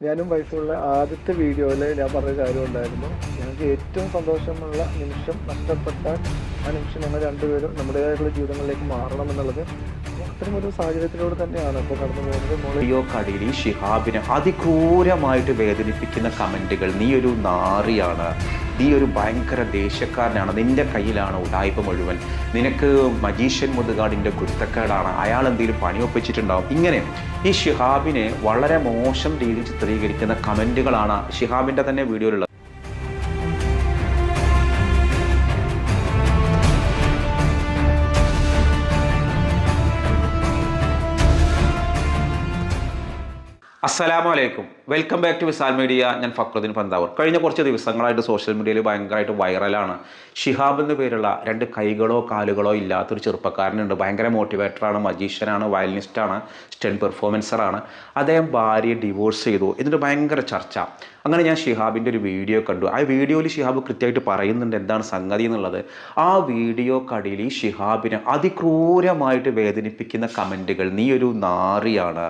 ഞാനും വൈഫുള്ള ആദ്യത്തെ വീഡിയോയിൽ ഞാൻ പറഞ്ഞ കാര്യം ഉണ്ടായിരുന്നു. ഞങ്ങൾക്ക് ഏറ്റവും സന്തോഷമുള്ള നിമിഷം നഷ്ടപ്പെട്ടാൽ ആ നിമിഷം ഞങ്ങൾ രണ്ടുപേരും നമ്മുടേതായിട്ടുള്ള ജീവിതങ്ങളിലേക്ക് മാറണം എന്നുള്ളത് അത്തരം ഒരു സാഹചര്യത്തിലൂടെ തന്നെയാണ് ഇപ്പോൾ കടന്നു പോകുന്നത്. മോളിയോ കടയിൽ ഷിഹാബിനെ അതിക്രൂരമായിട്ട് വേദനിപ്പിക്കുന്ന കമന്റുകൾ നീ ഒരു നാറിയാണ്. നീ ഒരു ഭയങ്കര ദേഷ്യക്കാരനാണ്. നിന്റെ കയ്യിലാണ് ഉടായ്പ മുഴുവൻ. നിനക്ക് മജീഷ്യൻ മുതുകാടിന്റെ കുരുത്തക്കേടാണ്. അയാൾ എന്തെങ്കിലും പണി ഒപ്പിച്ചിട്ടുണ്ടാവും. ഇങ്ങനെ ഈ ഷിഹാബിനെ വളരെ മോശം രീതിയിൽ ചിത്രീകരിക്കുന്ന കമന്റുകളാണ് ഷിഹാബിന്റെ തന്നെ വീഡിയോയിലുള്ളത്. അസ്സലാമു അലൈക്കും. Welcome back to Visal media ഞാൻ ഫക്രുദ്ദീൻ പന്താവൂർ. കഴിഞ്ഞ കുറച്ച് ദിവസങ്ങളായിട്ട് സോഷ്യൽ മീഡിയയിൽ ഭയങ്കരമായിട്ട് വൈറലാണ് ഷിഹാബ് എന്ന് പേരുള്ള രണ്ട് കൈകളോ കാലുകളോ ഇല്ലാത്തൊരു ചെറുപ്പക്കാരനുണ്ട്. ഭയങ്കര മോട്ടിവേറ്ററാണ് മജീഷ്യനാണ് വയലിനിസ്റ്റാണ് സ്റ്റെൻ പെർഫോമൻസറാണ് അദ്ദേഹം ഭാര്യയെ ഡിവോഴ്സ് ചെയ്തു. എന്നിട്ട് ഭയങ്കര ചർച്ച. അങ്ങനെ ഞാൻ ഷിഹാബിന്റെ ഒരു വീഡിയോ കണ്ടു. ആ വീഡിയോയിൽ ഷിഹാബ് കൃത്യമായിട്ട് പറയുന്നുണ്ട് എന്താണ് സംഗതി എന്നുള്ളത്. ആ വീഡിയോ കടിയിൽ ഈ ഷിഹാബിനെ അതിക്രൂരമായിട്ട് വേദനിപ്പിക്കുന്ന കമന്റുകൾ നീ ഒരു നാറിയാണ്.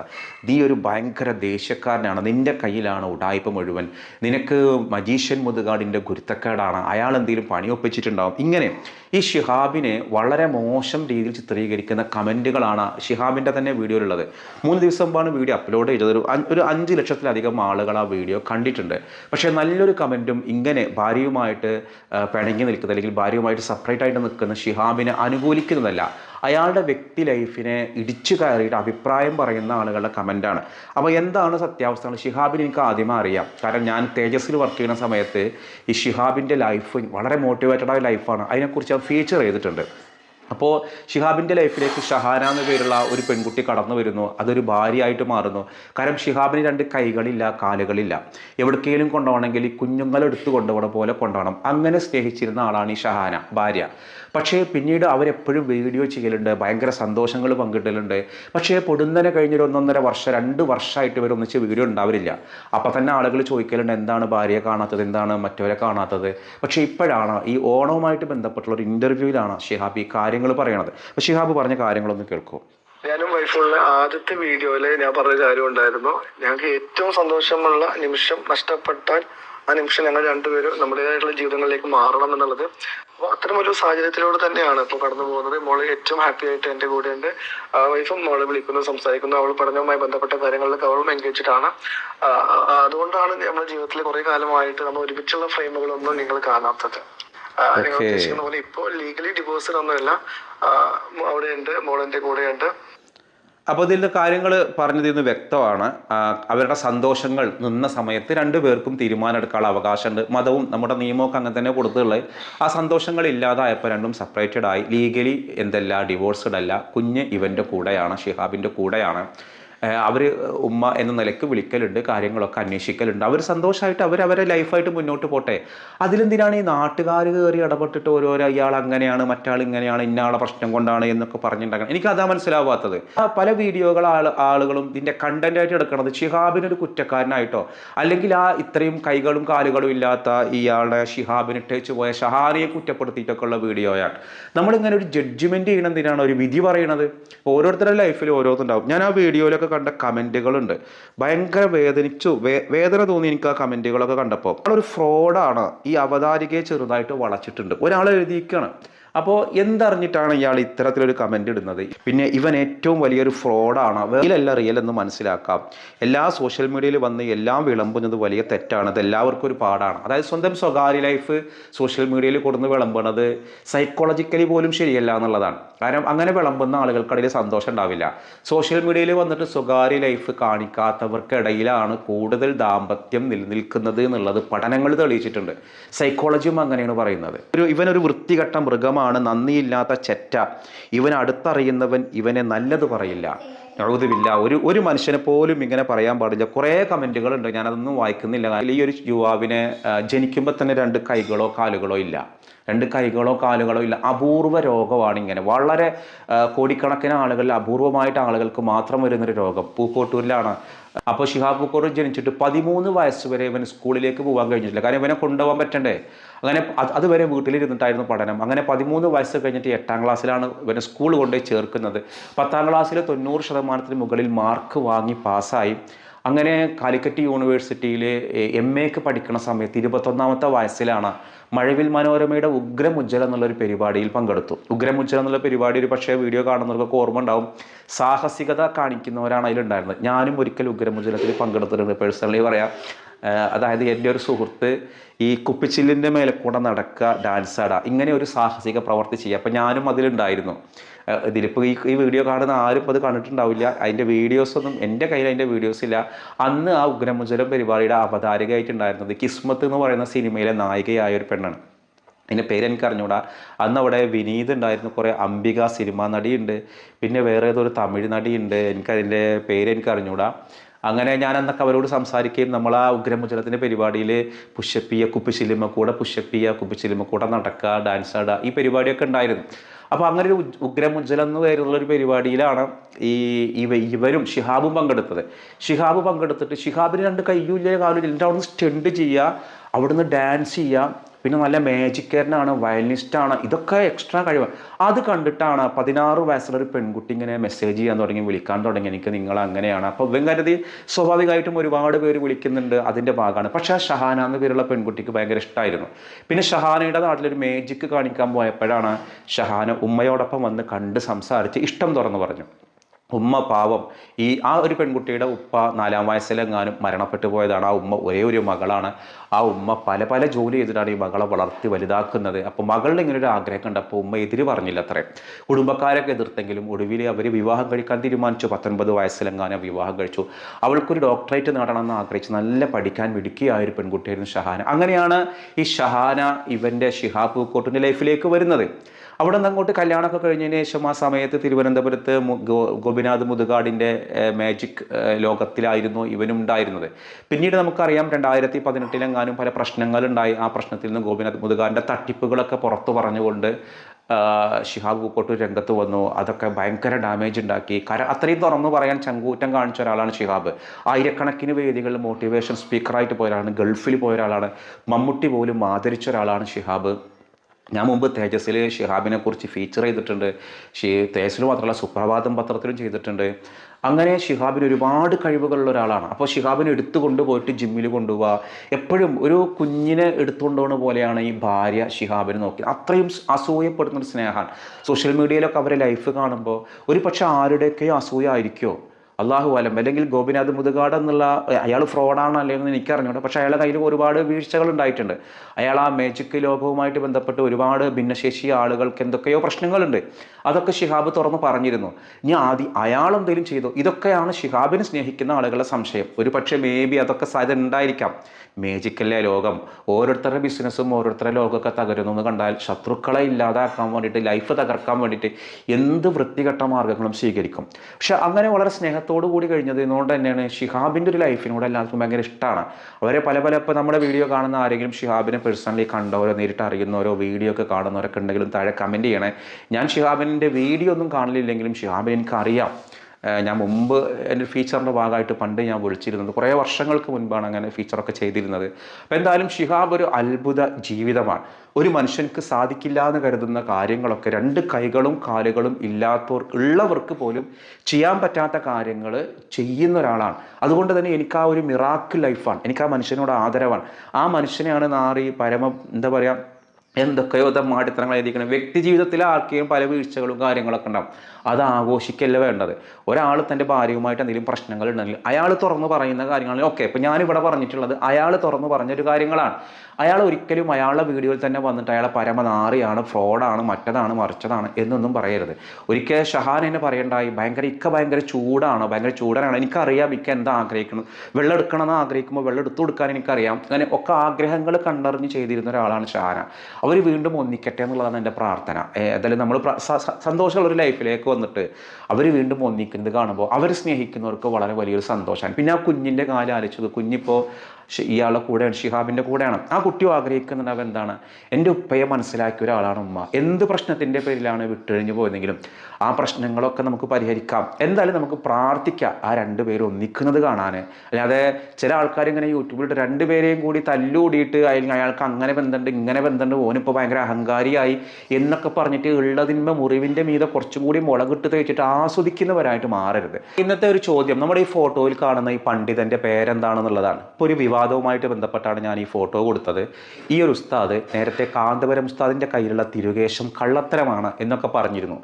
നീ ഒരു ഭയങ്കര ദേഷ്യക്കാരനാണ്. നിന്റെ കയ്യിലാണ് ഉടായ്പ മുഴുവൻ. നിനക്ക് മജീഷ്യൻ മുതുകാടിന്റെ ഗുരുത്തക്കേടാണ്. അയാൾ എന്തെങ്കിലും പണി ഒപ്പിച്ചിട്ടുണ്ടാവും ഇങ്ങനെ ഈ ഷിഹാബിനെ വളരെ മോശം രീതിയിൽ ചിത്രീകരിക്കുന്ന കമന്റുകളാണ് ഷിഹാബിന്റെ തന്നെ വീഡിയോയിലുള്ളത്. മൂന്ന് ദിവസം മുമ്പാണ് വീഡിയോ അപ്ലോഡ് ചെയ്തത്. ഒരു ഒരു അഞ്ച് ലക്ഷത്തിലധികം ആളുകൾ ആ വീഡിയോ കണ്ടിട്ടുണ്ട്. പക്ഷേ നല്ലൊരു കമന്റും ഇങ്ങനെ ഭാര്യയുമായിട്ട് പിണങ്ങി നിൽക്കുന്ന അല്ലെങ്കിൽ ഭാര്യയുമായിട്ട് സെപ്പറേറ്റ് ആയിട്ട് നിൽക്കുന്ന ഷിഹാബിനെ അനുകൂലിക്കുന്നതല്ല. അയാളുടെ വ്യക്തി ലൈഫിനെ ഇടിച്ചു കയറിയിട്ട് അഭിപ്രായം പറയുന്ന ആളുകളുടെ കമന്റാണ് അപ്പോൾ എന്താണ് സത്യാവസ്ഥ ഷിഹാബിന് എനിക്ക് ആദ്യമേ അറിയാം. കാരണം ഞാൻ തേജസ്സിൽ വർക്ക് ചെയ്യുന്ന സമയത്ത് ഈ ഷിഹാബിന്റെ ലൈഫ് വളരെ മോട്ടിവേറ്റഡായ ലൈഫാണ് അതിനെക്കുറിച്ച് ഫീച്ചർ ചെയ്തിട്ടുണ്ട്. അപ്പോൾ ഷിഹാബിന്റെ ലൈഫിലേക്ക് ഷഹാന എന്ന പേരുള്ള ഒരു പെൺകുട്ടി കടന്നു വരുന്നു. അതൊരു ഭാര്യയായിട്ട് മാറുന്നു. കാരണം ഷിഹാബിന് രണ്ട് കൈകളില്ല കാലുകളില്ല. എവിടേക്കെങ്കിലും കൊണ്ടുപോകണമെങ്കിൽ ഈ കുഞ്ഞുങ്ങളെടുത്ത് കൊണ്ടുപോകണ പോലെ കൊണ്ടുപോകണം. അങ്ങനെ സ്നേഹിച്ചിരുന്ന ആളാണ് ഈ ഷഹാന ഭാര്യ. പക്ഷേ പിന്നീട് അവരെപ്പോഴും വീഡിയോ ചെയ്യലുണ്ട് ഭയങ്കര സന്തോഷങ്ങൾ പങ്കിടലുണ്ട്. പക്ഷേ പൊടുന്നനെ കഴിഞ്ഞൊരു ഒന്നൊന്നര വർഷം രണ്ട് വർഷമായിട്ട് ഇവർ ഒന്നിച്ച് വീഡിയോ ഉണ്ടാവില്ല അപ്പോൾ തന്നെ ആളുകൾ ചോദിക്കലുണ്ട് എന്താണ് ഭാര്യയെ കാണാത്തത്? എന്താണ് മറ്റവരെ കാണാത്തത്? പക്ഷേ ഇപ്പോഴാണ് ഈ ഓണവുമായിട്ട് ബന്ധപ്പെട്ടുള്ള ഒരു ഇന്റർവ്യൂവിലാണ് ഷിഹാബ് ഈ കാര്യങ്ങൾ പറയണത്. അപ്പോൾ ഷിഹാബ് പറഞ്ഞ കാര്യങ്ങളൊന്ന് കേൾക്കൂ. ഞാനും വൈഫുള്ള ആദ്യത്തെ വീഡിയോയിൽ ഞാൻ പറഞ്ഞ കാര്യം ഉണ്ടായിരുന്നു. ഞങ്ങൾക്ക് ഏറ്റവും സന്തോഷമുള്ള നിമിഷം നഷ്ടപ്പെട്ടാൽ ആ നിമിഷം ഞങ്ങൾ രണ്ടുപേരും നമ്മുടേതായിട്ടുള്ള ജീവിതങ്ങളിലേക്ക് മാറണം എന്നുള്ളത് അപ്പോൾ അത്തരമൊരു സാഹചര്യത്തിലൂടെ തന്നെയാണ് ഇപ്പോൾ കടന്നു പോകുന്നത്. മോൾ ഏറ്റവും ഹാപ്പി ആയിട്ട് എന്റെ കൂടെ ഉണ്ട് വൈഫും മോളെ വിളിക്കുന്നു സംസാരിക്കുന്നു. അവൾ പഠനവുമായി ബന്ധപ്പെട്ട കാര്യങ്ങളിലൊക്കെ അവളും എൻഗേജിട്ടാണ് അതുകൊണ്ടാണ് നമ്മുടെ ജീവിതത്തിൽ കുറേ കാലമായിട്ട് നമ്മൾ ഒരുമിച്ചുള്ള ഫ്രെയിമുകളൊന്നും നിങ്ങൾ കാണാത്തത്. നിങ്ങൾ Okay. ഉദ്ദേശിക്കുന്ന പോലെ ഇപ്പോൾ ലീഗലി ഡിവോഴ്സിൽ ഒന്നുമില്ല. ആ, അവിടെ കൂടെയുണ്ട്. അപ്പോൾ ഇതിന്റെ കാര്യങ്ങൾ പറഞ്ഞതിൽ നിന്ന് വ്യക്തമാണ്. അവരുടെ സന്തോഷങ്ങൾ നിന്ന സമയത്ത് രണ്ടു രണ്ടുപേർക്കും തീരുമാനമെടുക്കാനുള്ള അവകാശമുണ്ട്. മതവും നമ്മുടെ നിയമമൊക്കെ അങ്ങനെ തന്നെ കൊടുത്തുള്ളത് ആ സന്തോഷങ്ങൾ ഇല്ലാതായപ്പോൾ രണ്ടും സെപ്പറേറ്റഡ് ആയി. ലീഗലി എന്തല്ല ഡിവോഴ്സ്ഡ് അല്ല. കുഞ്ഞ് ഇവന്റെ കൂടെയാണ് ഷിഹാബിന്റെ കൂടെയാണ്. അവർ ഉമ്മ എന്ന നിലയ്ക്ക് വിളിക്കലുണ്ട് കാര്യങ്ങളൊക്കെ അന്വേഷിക്കലുണ്ട്. അവർ സന്തോഷമായിട്ട് അവർ അവരെ ലൈഫായിട്ട് മുന്നോട്ട് പോട്ടെ. അതിലെന്തിനാണ് ഈ നാട്ടുകാർ കയറി ഇടപെട്ടിട്ട് ഓരോരോ ഇയാൾ അങ്ങനെയാണ് മറ്റാൾ ഇങ്ങനെയാണ് ഇന്നയാളെ പ്രശ്നം കൊണ്ടാണ് എന്നൊക്കെ പറഞ്ഞിട്ടുണ്ടാകണം എനിക്കതാ മനസ്സിലാവാത്തത്. പല വീഡിയോകൾ ആൾ ആളുകളും ഇതിന്റെ കണ്ടന്റായിട്ട് എടുക്കണത് ഷിഹാബിനൊരു കുറ്റക്കാരനായിട്ടോ അല്ലെങ്കിൽ ആ ഇത്രയും കൈകളും കാലുകളും ഇല്ലാത്ത ഇയാളുടെ ഷിഹാബിന് ഇട്ടേച്ച് പോയ ഷഹാനയെ കുറ്റപ്പെടുത്തിയിട്ടൊക്കെ ഉള്ള വീഡിയോയാണ്. നമ്മളിങ്ങനെ ഒരു ജഡ്ജ്മെന്റ് ചെയ്യണം എന്തിനാണ്? ഒരു വിധി പറയണത്? ഓരോരുത്തരുടെ ലൈഫിൽ ഓരോന്നുണ്ടാവും ഞാൻ ആ വീഡിയോയിലൊക്കെ കണ്ട കമന്റുകളുണ്ട്. ഭയങ്കര വേദനിച്ചു വേദന തോന്നി എനിക്ക് ആ കമന്റുകളൊക്കെ കണ്ടപ്പോൾ. ഒരു ഫ്രോഡാണ്. ഈ അവതാരികയെ ചെറുതായിട്ട് വളച്ചിട്ടുണ്ട്. ഒരാൾ എഴുതിയിരിക്കുകയാണ് അപ്പോൾ എന്തറിഞ്ഞിട്ടാണ് ഇയാൾ ഇത്തരത്തിലൊരു കമന്റ് ഇടുന്നത്? പിന്നെ ഇവൻ ഏറ്റവും വലിയൊരു ഫ്രോഡാണ് വെയിലല്ല റിയൽ എന്ന് മനസ്സിലാക്കാം. എല്ലാ സോഷ്യൽ മീഡിയയിൽ വന്ന് എല്ലാം വിളമ്പുന്നത് വലിയ തെറ്റാണ്. അത് എല്ലാവർക്കും ഒരു പാടാണ്. അതായത് സ്വന്തം സ്വകാര്യ ലൈഫ് സോഷ്യൽ മീഡിയയിൽ കൊടുന്ന് വിളമ്പണത് സൈക്കോളജിക്കലി പോലും ശരിയല്ല എന്നുള്ളതാണ്. കാരണം അങ്ങനെ വിളമ്പുന്ന ആളുകൾക്കിടയിൽ സന്തോഷം ഉണ്ടാവില്ല. സോഷ്യൽ മീഡിയയിൽ വന്നിട്ട് സ്വകാര്യ ലൈഫ് കാണിക്കാത്തവർക്കിടയിലാണ് കൂടുതൽ ദാമ്പത്യം നിലനിൽക്കുന്നത് എന്നുള്ളത് പഠനങ്ങൾ തെളിയിച്ചിട്ടുണ്ട്. സൈക്കോളജിയും അങ്ങനെയാണ് പറയുന്നത്. ഒരു ഇവനൊരു വൃത്തികെട്ട മൃഗമാണ്. നന്ദിയില്ലാത്ത ചെറ്റ. ഇവൻ അടുത്തറിയുന്നവൻ ഇവനെ നല്ലത് പറയില്ല. എഴുതുമില്ല ഒരു ഒരു മനുഷ്യനെ പോലും ഇങ്ങനെ പറയാൻ പാടില്ല. കുറേ കമന്റുകളുണ്ട് ഞാനതൊന്നും വായിക്കുന്നില്ല. ഈ ഒരു യുവാവിനെ ജനിക്കുമ്പോൾ തന്നെ രണ്ട് കൈകളോ കാലുകളോ ഇല്ല. രണ്ട് കൈകളോ കാലുകളോ ഇല്ല. അപൂർവ രോഗമാണ് ഇങ്ങനെ. വളരെ കോടിക്കണക്കിന് ആളുകളിൽ അപൂർവമായിട്ട് ആളുകൾക്ക് മാത്രം വരുന്നൊരു രോഗം. പൂക്കോട്ടൂരിലാണ് അപ്പോൾ ഷിഹാബ് ബുക്കോർ ജനിച്ചിട്ട് പതിമൂന്ന് വയസ്സ് വരെ ഇവന് സ്കൂളിലേക്ക് പോകാൻ കഴിഞ്ഞിട്ടില്ല. കാരണം ഇവനെ കൊണ്ടുപോകാൻ പറ്റണ്ടേ? അങ്ങനെ അത് അതുവരെ വീട്ടിലിരുന്നിട്ടായിരുന്നു പഠനം. അങ്ങനെ പതിമൂന്ന് വയസ്സ് കഴിഞ്ഞിട്ട് എട്ടാം ക്ലാസ്സിലാണ് ഇവനെ സ്കൂൾ കൊണ്ടുപോയി ചേർക്കുന്നത്. പത്താം ക്ലാസ്സിൽ തൊണ്ണൂറ് ശതമാനത്തിന് മുകളിൽ മാർക്ക് വാങ്ങി പാസ്സായി. അങ്ങനെ കാലിക്കറ്റ് യൂണിവേഴ്സിറ്റിയിൽ എം എക്ക് പഠിക്കുന്ന സമയത്ത് ഇരുപത്തൊന്നാമത്തെ വയസ്സിലാണ് മഴവിൽ മനോരമയുടെ ഉഗ്രമുജ്ജല എന്നുള്ളൊരു പരിപാടിയിൽ പങ്കെടുത്തു. ഉഗ്രമുജ്ജല എന്നുള്ള പരിപാടി ഒരു പക്ഷേ വീഡിയോ കാണുന്നവർക്ക് ഓർമ്മ ഉണ്ടാവും. സാഹസികത കാണിക്കുന്നവരാണ് അതിലുണ്ടായിരുന്നത്. ഞാനും ഒരിക്കൽ ഉഗ്രമുജ്ജലത്തിൽ പങ്കെടുത്തിട്ടുണ്ട് പേഴ്സണലി പറയാം. അതായത് എന്റെ ഒരു സുഹൃത്ത് ഈ കുപ്പിച്ചില്ലിന്റെ മേലെ കൂടെ നടക്കുക ഡാൻസ് ആടുക ഇങ്ങനെ ഒരു സാഹസിക പ്രവർത്തി ചെയ്യുക. അപ്പം ഞാനും അതിലുണ്ടായിരുന്നു. ഇതിലിപ്പോൾ ഈ ഈ വീഡിയോ കാണുന്ന ആരും അത് കണ്ടിട്ടുണ്ടാവില്ല. അതിന്റെ വീഡിയോസൊന്നും എന്റെ കയ്യിൽ അതിന്റെ വീഡിയോസ് ഇല്ല. അന്ന് ആ ഉഗ്രമുജ്വലം പരിപാടിയുടെ അവതാരകയായിട്ടുണ്ടായിരുന്നത് കിസ്മത്ത് എന്ന് പറയുന്ന സിനിമയിലെ നായികയായ ഒരു പെണ്ണാണ്. അതിന്റെ പേര് എനിക്ക് അറിഞ്ഞൂടാ അന്ന് അവിടെ വിനീത് ഉണ്ടായിരുന്നു. കുറേ അംബിക സിനിമ നടിയുണ്ട്. പിന്നെ വേറെ ഏതോ ഒരു തമിഴ് നടിയുണ്ട്. എനിക്കതിന്റെ പേര് എനിക്ക് അറിഞ്ഞൂടാ അങ്ങനെ ഞാൻ അന്നൊക്കെ അവരോട് സംസാരിക്കുകയും നമ്മൾ ആ ഉഗ്രമുജലത്തിന്റെ പരിപാടിയിൽ പുഷപ്പിയ കുപ്പിശിലിമ കൂടെ പുഷപ്പിയ കുപ്പിശിലിമ കൂടെ നടക്കുക ഡാൻസ് ആടുക ഈ പരിപാടിയൊക്കെ ഉണ്ടായിരുന്നു. അപ്പോൾ അങ്ങനെ ഒരു ഉഗ്രമുജ്ജലം എന്ന് പേരുള്ള ഒരു പരിപാടിയിലാണ് ഈ ഇവ ഇവരും ഷിഹാബും പങ്കെടുത്തത്. ഷിഹാബ് പങ്കെടുത്തിട്ട് ഷിഹാബിന് രണ്ട് കയ്യൂല്ലേ കാലും എന്നിട്ട് അവിടുന്ന് സ്റ്റെൻഡ് ചെയ്യുക അവിടുന്ന് ഡാൻസ് ചെയ്യുക പിന്നെ നല്ല മാജിക്കാരനാണ് വയലിനിസ്റ്റാണ് ഇതൊക്കെ എക്സ്ട്രാ കഴിവ്. അത് കണ്ടിട്ടാണ് പതിനാറ് വയസ്സുള്ള ഒരു പെൺകുട്ടി ഇങ്ങനെ മെസ്സേജ് ചെയ്യാൻ തുടങ്ങി വിളിക്കാൻ തുടങ്ങി. എനിക്ക് നിങ്ങൾ അങ്ങനെയാണ്. അപ്പോൾ ഇവൻ കരുതി സ്വാഭാവികമായിട്ടും ഒരുപാട് പേര് വിളിക്കുന്നുണ്ട് അതിന്റെ ഭാഗമാണ്. പക്ഷേ ആ ഷഹാന എന്ന പേരുള്ള പെൺകുട്ടിക്ക് ഭയങ്കര ഇഷ്ടമായിരുന്നു പിന്നെ ഷഹാനയുടെ നാട്ടിലൊരു മേജിക്ക് കാണിക്കാൻ പോയപ്പോഴാണ് ഷഹാന ഉമ്മയോടൊപ്പം വന്ന് കണ്ട് സംസാരിച്ച് ഇഷ്ടം തുറന്നു പറഞ്ഞു. ഉമ്മ പാവം. ഈ ആ ഒരു പെൺകുട്ടിയുടെ ഉപ്പ നാലാം വയസ്സിലെങ്ങാനും മരണപ്പെട്ടു പോയതാണ്. ആ ഉമ്മ ഒരേ ഒരു മകളാണ്. ആ ഉമ്മ പല പല ജോലി ചെയ്തിട്ടാണ് ഈ മകളെ വളർത്തി വലുതാക്കുന്നത്. അപ്പോൾ മകളുടെ ഇങ്ങനെ ഒരു ആഗ്രഹം കണ്ടപ്പോൾ ഉമ്മ എതിര് പറഞ്ഞില്ല അത്രേ. കുടുംബക്കാരൊക്കെ എതിർത്തെങ്കിലും ഒടുവിൽ അവർ വിവാഹം കഴിക്കാൻ തീരുമാനിച്ചു. പത്തൊൻപത് വയസ്സിലെങ്ങാനും വിവാഹം കഴിച്ചു. അവൾക്കൊരു ഡോക്ടറേറ്റ് നേടണമെന്ന് ആഗ്രഹിച്ച് നല്ല പഠിക്കാൻ മിടുക്കിയായ ഒരു പെൺകുട്ടിയായിരുന്നു ഷഹാന. അങ്ങനെയാണ് ഈ ഷഹാന ഇവന്റെ ഷിഹാബ് കോട്ടിന്റെ ലൈഫിലേക്ക് വരുന്നത്. അവിടെ നിന്ന് അങ്ങോട്ട് കല്യാണമൊക്കെ കഴിഞ്ഞതിന് ശേഷം ആ സമയത്ത് തിരുവനന്തപുരത്ത് ഗോപിനാഥ് മുതുകാടിന്റെ മാജിക് ലോകത്തിലായിരുന്നു ഇവനും ഉണ്ടായിരുന്നത്. പിന്നീട് നമുക്കറിയാം രണ്ടായിരത്തി പതിനെട്ടിലെങ്ങാനും പല പ്രശ്നങ്ങളുണ്ടായി. ആ പ്രശ്നത്തിൽ നിന്ന് ഗോപിനാഥ് മുതുകാടിന്റെ തട്ടിപ്പുകളൊക്കെ പുറത്തു പറഞ്ഞുകൊണ്ട് ഷിഹാബ് പൂക്കോട്ടൂർ രംഗത്ത് വന്നു. അതൊക്കെ ഭയങ്കര ഡാമേജ് ഉണ്ടാക്കി. കര അത്രയും തുറന്നു പറയാൻ ചങ്കൂറ്റം കാണിച്ച ഒരാളാണ് ഷിഹാബ് ആയിരക്കണക്കിന് വേദികളിൽ മോട്ടിവേഷൻ സ്പീക്കറായിട്ട് പോയ ഒരാളാണ് ഗൾഫിൽ പോയ ഒരാളാണ് മമ്മൂട്ടി പോലും ആദരിച്ച ഒരാളാണ് ഷിഹാബ് ഞാൻ മുമ്പ് തേജസ്സിൽ ഷിഹാബിനെ കുറിച്ച് ഫീച്ചർ ചെയ്തിട്ടുണ്ട്. ഷി തേജസ്സിൽ മാത്രമല്ല സുപ്രഭാതം പത്രത്തിലും ചെയ്തിട്ടുണ്ട്. അങ്ങനെ ഷിഹാബിന് ഒരുപാട് കഴിവുകളുള്ള ഒരാളാണ്. അപ്പോൾ ഷിഹാബിനെ എടുത്തു കൊണ്ടുപോയിട്ട് ജിമ്മിൽ കൊണ്ടുപോവുക എപ്പോഴും ഒരു കുഞ്ഞിനെ എടുത്തുകൊണ്ടുപോണ പോലെയാണ് ഈ ഭാര്യ ഷിഹാബിനെ നോക്കി. അത്രയും അസൂയപ്പെടുന്നൊരു സ്നേഹമാണ് സോഷ്യൽ മീഡിയയിലൊക്കെ അവരെ ലൈഫ് കാണുമ്പോൾ ഒരു പക്ഷേ ആരുടെയൊക്കെയോ അസൂയ ആയിരിക്കുമോ അള്ളാഹു അലം. അല്ലെങ്കിൽ ഗോപിനാഥ് മുതുകാട് എന്നുള്ള അയാൾ ഫ്രോഡാണ് അല്ലെങ്കിൽ എനിക്ക് പക്ഷേ അയാളുടെ കയ്യിൽ ഒരുപാട് വീഴ്ചകൾ ഉണ്ടായിട്ടുണ്ട്. അയാൾ ആ മേജിക് ലോകവുമായിട്ട് ബന്ധപ്പെട്ട് ഒരുപാട് ഭിന്നശേഷി ആളുകൾക്ക് എന്തൊക്കെയോ പ്രശ്നങ്ങളുണ്ട്. അതൊക്കെ ഷിഹാബ് തുറന്ന് പറഞ്ഞിരുന്നു. ഇനി ആദ്യം അയാൾ എന്തെങ്കിലും ചെയ്തു? ഇതൊക്കെയാണ് ഷിഹാബിനെ സ്നേഹിക്കുന്ന ആളുകളുടെ സംശയം. ഒരു പക്ഷേ മേ ബി അതൊക്കെ സാധ്യത ഉണ്ടായിരിക്കാം. മേജിക്കല്ലേ ലോകം. ഓരോരുത്തരുടെ ബിസിനസ്സും ഓരോരുത്തരുടെ ലോകമൊക്കെ തകരുന്നു എന്ന് കണ്ടാൽ ശത്രുക്കളെ ഇല്ലാതാക്കാൻ വേണ്ടിയിട്ട് ലൈഫ് തകർക്കാൻ വേണ്ടിയിട്ട് എന്ത് വൃത്തികെട്ട മാർഗങ്ങളും സ്വീകരിക്കും. പക്ഷെ അങ്ങനെ വളരെ സ്നേഹത്തോടു കൂടി കഴിഞ്ഞത് എന്നുകൊണ്ട് തന്നെയാണ് ഷിഹാബിന്റെ ഒരു ലൈഫിനോട് എല്ലാവർക്കും ഭയങ്കര ഇഷ്ടമാണ് അവരെ പല പല ഇപ്പോൾ നമ്മുടെ വീഡിയോ കാണുന്ന ആരെങ്കിലും ഷിഹാബിനെ പേഴ്സണലി കണ്ടവരോ നേരിട്ട് അറിയുന്നവരോ വീഡിയോ ഒക്കെ കാണുന്നവരൊക്കെ ഉണ്ടെങ്കിലും താഴെ കമന്റ് ചെയ്യണേ. ഞാൻ ഷിഹാബിന്റെ വീഡിയോ ഒന്നും കാണലില്ലെങ്കിലും ഷിഹാബിനെ എനിക്കറിയാം. ഞാൻ മുമ്പ് എന്റെ ഫീച്ചറിന്റെ ഭാഗമായിട്ട് പണ്ട് ഞാൻ വിളിച്ചിരുന്നത്. കുറേ വർഷങ്ങൾക്ക് മുൻപാണ് അങ്ങനെ ഫീച്ചറൊക്കെ ചെയ്തിരുന്നത്. അപ്പോൾ എന്തായാലും ഷിഹാബ് ഒരു അത്ഭുത ജീവിതമാണ്. ഒരു മനുഷ്യൻക്ക് സാധിക്കില്ല എന്ന് കരുതുന്ന കാര്യങ്ങളൊക്കെ രണ്ട് കൈകളും കാലുകളും ഇല്ലാത്തവർ ഉള്ളവർക്ക് പോലും ചെയ്യാൻ പറ്റാത്ത കാര്യങ്ങൾ ചെയ്യുന്ന ഒരാളാണ്. അതുകൊണ്ട് തന്നെ എനിക്ക് ആ ഒരു മിറാക്കിൾ ലൈഫാണ് എനിക്ക് ആ മനുഷ്യനോട് ആദരവാണ്. ആ മനുഷ്യനെയാണ് നാറി പരമ എന്താ പറയുക എന്തൊക്കെയോ മാടിത്തരങ്ങൾ എഴുതിക്കണം വ്യക്തി ജീവിതത്തിലെ ആർക്കെയും പല വീഴ്ചകളും കാര്യങ്ങളൊക്കെ ഉണ്ടാവും. അത് ആഘോഷിക്കല്ല വേണ്ടത്? ഒരാൾ തന്റെ ഭാര്യയുമായിട്ട് എന്തെങ്കിലും പ്രശ്നങ്ങൾ ഉണ്ടെങ്കിൽ അയാൾ തുറന്ന് പറയുന്ന കാര്യങ്ങൾ ഓക്കെ ഇപ്പം ഞാനിവിടെ പറഞ്ഞിട്ടുള്ളത് അയാൾ തുറന്ന് പറഞ്ഞൊരു കാര്യങ്ങളാണ്. അയാൾ ഒരിക്കലും അയാളുടെ വീഡിയോയിൽ തന്നെ വന്നിട്ട് അയാളെ പരമനാറിയാണ് ഫ്രോഡാണ് മറ്റതാണ് മറിച്ചതാണ് എന്നൊന്നും പറയരുത്. ഒരിക്കൽ ഷഹാൻ എന്നെ പറയണ്ടായി ഭയങ്കര ഇക്ക ഭയങ്കര ചൂടാണ് ഭയങ്കര ചൂടനാണ്. എനിക്കറിയാം ഇക്ക എന്താ ആഗ്രഹിക്കുന്നത് വെള്ളം എടുക്കണമെന്ന് ആഗ്രഹിക്കുമ്പോൾ വെള്ളം എടുത്തു കൊടുക്കാൻ എനിക്കറിയാം. അങ്ങനെ ഒക്കെ ആഗ്രഹങ്ങൾ കണ്ടറിഞ്ഞ് ചെയ്തിരുന്ന ഒരാളാണ് ഷഹാന. അവർ വീണ്ടും ഒന്നിക്കട്ടെ എന്നുള്ളതാണ് എന്റെ പ്രാർത്ഥന. ഏതായാലും നമ്മൾ സന്തോഷമുള്ള ഒരു ലൈഫിലേക്ക് വന്നിട്ട് അവർ വീണ്ടും ഒന്നിക്കുന്നത് കാണുമ്പോൾ അവർ സ്നേഹിക്കുന്നവർക്ക് വളരെ വലിയൊരു സന്തോഷമാണ്. പിന്നെ ആ കുഞ്ഞിന്റെ കാലം ആലോചിച്ചത് കുഞ്ഞിപ്പോൾ ഇയാളുടെ കൂടെയാണ് ഷിഹാബിന്റെ കൂടെയാണ്. ആ കുട്ടിയും അവൻ എന്താണ്? എന്റെ ഉപ്പയെ മനസ്സിലാക്കിയ ഒരാളാണ് ഉമ്മ. എന്ത് പ്രശ്നത്തിന്റെ പേരിലാണ് വിട്ടൊഴിഞ്ഞു പോയതെങ്കിലും ആ പ്രശ്നങ്ങളൊക്കെ നമുക്ക് പരിഹരിക്കാം. എന്തായാലും നമുക്ക് പ്രാർത്ഥിക്കാം ആ രണ്ട് രണ്ടുപേരും ഒന്നിക്കുന്നത് കാണാൻ. അല്ലാതെ ചില ആൾക്കാർ ഇങ്ങനെ യൂട്യൂബിലിട്ട് രണ്ടുപേരെയും കൂടി തല്ലുകൂടിയിട്ട് അല്ലെങ്കിൽ അയാൾക്ക് അങ്ങനെ ബന്ധമുണ്ട് ഇങ്ങനെ ബന്ധമുണ്ട് ഓനിപ്പോൾ ഭയങ്കര അഹങ്കാരിയായി എന്നൊക്കെ പറഞ്ഞിട്ട് ഉള്ളതിന്മേ മുറിവിന്റെ മീതെ കുറച്ചും കൂടി മുളകിട്ട് തേച്ചിട്ട് ആസ്വദിക്കുന്നവരായിട്ട് മാറരുത്. ഇന്നത്തെ ഒരു ചോദ്യം. നമ്മുടെ ഈ ഫോട്ടോയിൽ കാണുന്ന ഈ പണ്ഡിതന്റെ പേരെന്താണെന്നുള്ളതാണ്. ഇപ്പോൾ ഒരു വിവാദവുമായിട്ട് ബന്ധപ്പെട്ടാണ് ഞാൻ ഈ ഫോട്ടോ കൊടുത്തത്. ഈ ഒരു ഉസ്താദ് നേരത്തെ കാന്തപുരം ഉസ്താദിന്റെ കയ്യിലുള്ള തിരുകേശം കള്ളത്തരമാണ് എന്നൊക്കെ പറഞ്ഞിരുന്നു.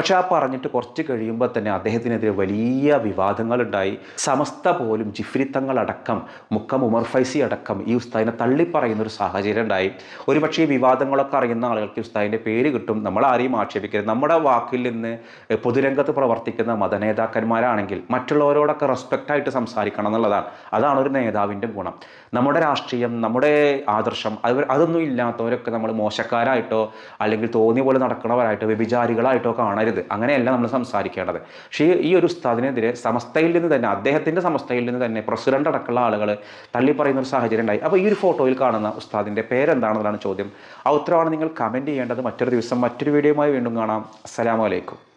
പക്ഷെ ആ പറഞ്ഞിട്ട് കുറച്ച് കഴിയുമ്പോൾ തന്നെ അദ്ദേഹത്തിനെതിരെ വലിയ വിവാദങ്ങളുണ്ടായി. സമസ്ത പോലും ജിഫ്രിത്തങ്ങളടക്കം മുക്കം ഉമർ ഫൈസി അടക്കം ഈ ഉസ്താദിനെ തള്ളിപ്പറയുന്ന ഒരു സാഹചര്യം ഉണ്ടായി. ഒരുപക്ഷെ ഈ വിവാദങ്ങളൊക്കെ അറിയുന്ന ആളുകൾക്ക് ഉസ്താദിന്റെ പേര് കിട്ടും. നമ്മൾ ആരെയും ആക്ഷേപിക്കരുത്. നമ്മുടെ വാക്കിൽ നിന്ന് പൊതുരംഗത്ത് പ്രവർത്തിക്കുന്ന മതനേതാക്കന്മാരാണെങ്കിൽ മറ്റുള്ളവരോടൊക്കെ റെസ്പെക്റ്റ് ആയിട്ട് സംസാരിക്കണം എന്നുള്ളതാണ്. അതാണ് ഒരു നേതാവിന്റെ ഗുണം. നമ്മുടെ രാഷ്ട്രീയം നമ്മുടെ ആദർശം അത് അതൊന്നും ഇല്ലാത്തവരൊക്കെ നമ്മൾ മോശക്കാരായിട്ടോ അല്ലെങ്കിൽ തോന്നിയ പോലെ നടക്കുന്നവരായിട്ടോ വ്യഭിചാരികളായിട്ടോ കാണരുത്. അങ്ങനെയല്ല നമ്മൾ സംസാരിക്കേണ്ടത്. പക്ഷേ ഈ- ഒരു ഉസ്താദിനെതിരെ സമസ്തയിൽ നിന്ന് തന്നെ അദ്ദേഹത്തിന്റെ സമസ്തയിൽ നിന്ന് തന്നെ പ്രസിഡന്റ് അടക്കമുള്ള ആളുകൾ തള്ളി പറയുന്ന ഒരു സാഹചര്യം ഉണ്ടായി. അപ്പോൾ ഈ ഒരു ഫോട്ടോയിൽ കാണുന്ന ഉസ്താദിന്റെ പേരെന്താണെന്നാണ് ചോദ്യം. ആ ഉത്തരവാണ് നിങ്ങൾ കമന്റ് ചെയ്യേണ്ടത്. മറ്റൊരു ദിവസം മറ്റൊരു വീഡിയോയുമായി വീണ്ടും കാണാം. അസ്സലാമു അലൈക്കും.